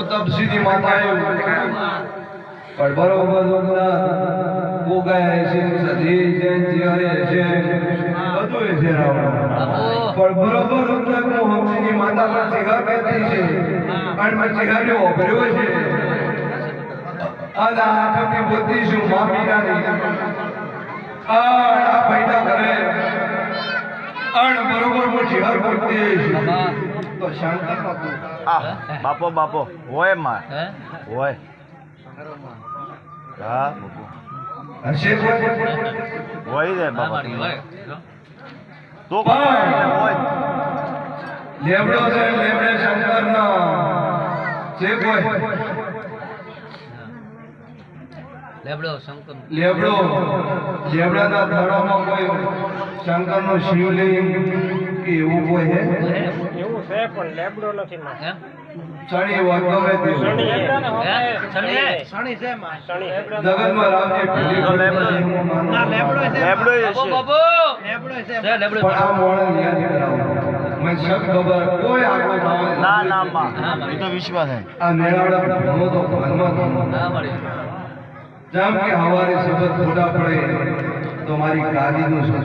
હું તપસીની માતા પણ બરોબર જોગના ગોગાય છે સધી છે જીવાય છે બધું છે રાવણ. પણ બરોબર જોગના હું હમજીની માતા પણ ચિહા કહેતી છે. પણ મેં ચિહાને ઓભર્યો છે. અને આઠમની બુદ્ધિ શું મામીનાની આ પૈડા કરે. અણ બરોબર હું હર ભક્તિ તો શાંતિ આ બાપો બાપો. હોયમાં. હોય. હા બાપો. હશે હોય રે બાપા તો. હોય લેબડો છે લેબડે શંકરનો. જે કોઈ? લેબડો શંકર લેબડો. લેબડાના ધડામાં કોઈ શંકરનો શિવલિંગ કે એવું કોઈ હે? એવું છે? પણ લેબડો નથી માં તે જગતમાં રામજી ભૂલી તો લેબડો. છે છે. લેબડો પણ આ મોણે યાદ કરાવો. મને શક ખબર કોઈ આગળ આવે ના ના માં એ તો વિશ્વાસ હે આ મેળાવડા ભણો તો ભણમાં તો હા મળી જેમ કે હવારે શબ્દ ખોટા પડે તો મારી ગાદીનું શું?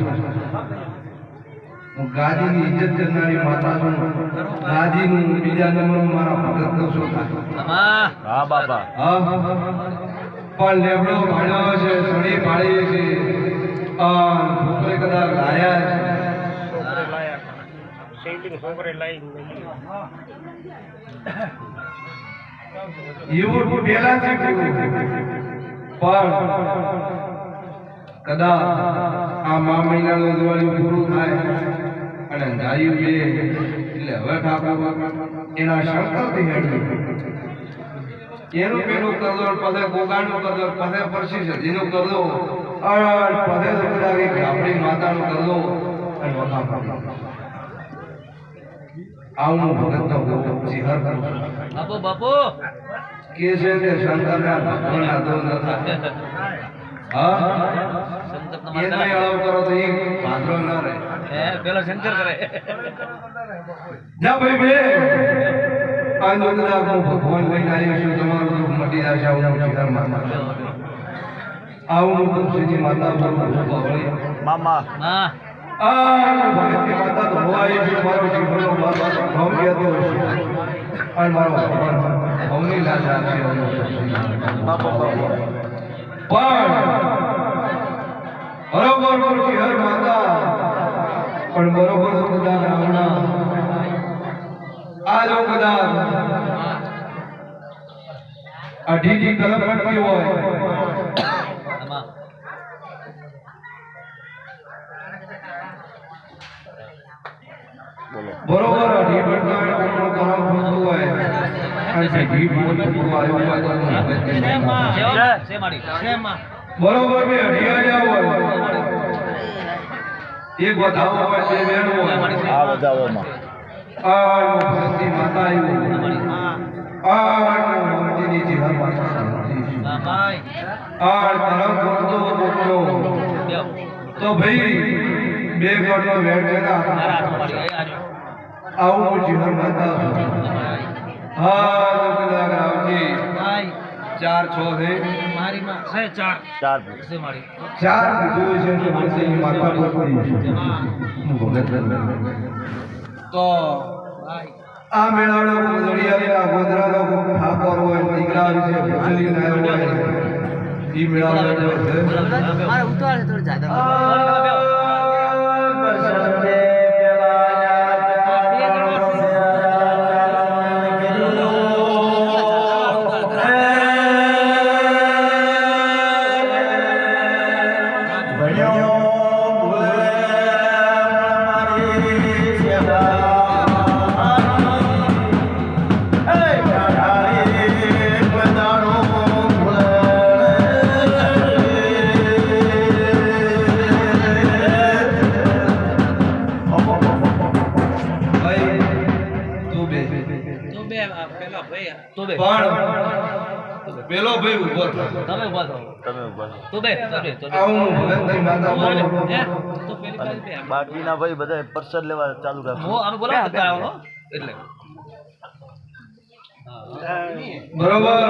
હું ગાદીની ઇજ્જત કરનારી માતા છું. ગાદીનું બીજા નંબર મારા ભગતનું શું હા હા? પણ લેબડો ભાડ્યો છે સડી ભાળી છે. આ છોકરી કદાચ લાયા છે. એવું પેલા પૂરું પણ કદાચ આ મા મહિનાનું દિવાળી પૂરું થાય અને ગાયું બે એટલે હવે ઠાકોર એના શંકરથી હેડ્યું એનું પેલું કરદો પદે, ગોગાનું કરદો પદે પરસી સજીનું કરદો અને પદે આપણી માતાનું કરદો અને વખા આવું છું. બાપુ બાપુ. કે છે કે શંકરના ભગવાનના દો ન થાય. હા? એ નહીં અળવ કરો તો એ ભાદરો ન રહે. હે પેલો શંકર કરે. જા ભાઈ બે આ નોંદના હું ભગવાન લઈને આવ્યો છું. તમારું દુઃખ મટી જશે આવું હું જીવનમાં આવું હું તુલસીજી માતા બોલું છું. બાવળી. મામા. હા. આ ભગતની માતા તો હું આવી છું મારો જીવનનો ભવ કહેતો હશે. અને મારો ભગવાન બરોબર મૂર્તિ હર માતા, પણ બરોબર તો કદાચ રાવણા. આ જો કદાચ અઢીની કલમ પડતી હોય, બરોબર અઢી ફૂટતું હોય બરોબર હોય એક વધાવો હોય બે હોય આ બધાઓમાં આ તો ભાઈ બે ગણનો એ આજો આવું જીવન માતા છું હા તો કદાચ રામજી માઈ ચાર છ છે મારી માં છે ચાર ચાર સે માડી ચાર કીધું છે કે માણસની માતા ભગવતી છે હું ભગત બન. તો ભાઈ આ મેળાનો દરિયાના ગોધરાનો કોક ઠાકોર હોય દીકરા વિશે ભજલી ના હોય ઈ મેળાનો છે મારે ઉતાર છે થોડી જાદા પણ પેલો ભાઈ ઊભો થયો. તમે ઊભા થાઓ તમે ઊભા. તો બે તો બે તો આવું માતા બાકીના ભાઈ બધા પ્રસાદ લેવા ચાલુ રાખો. હું અમે બોલાવો? તો આવો એટલે. બરોબર.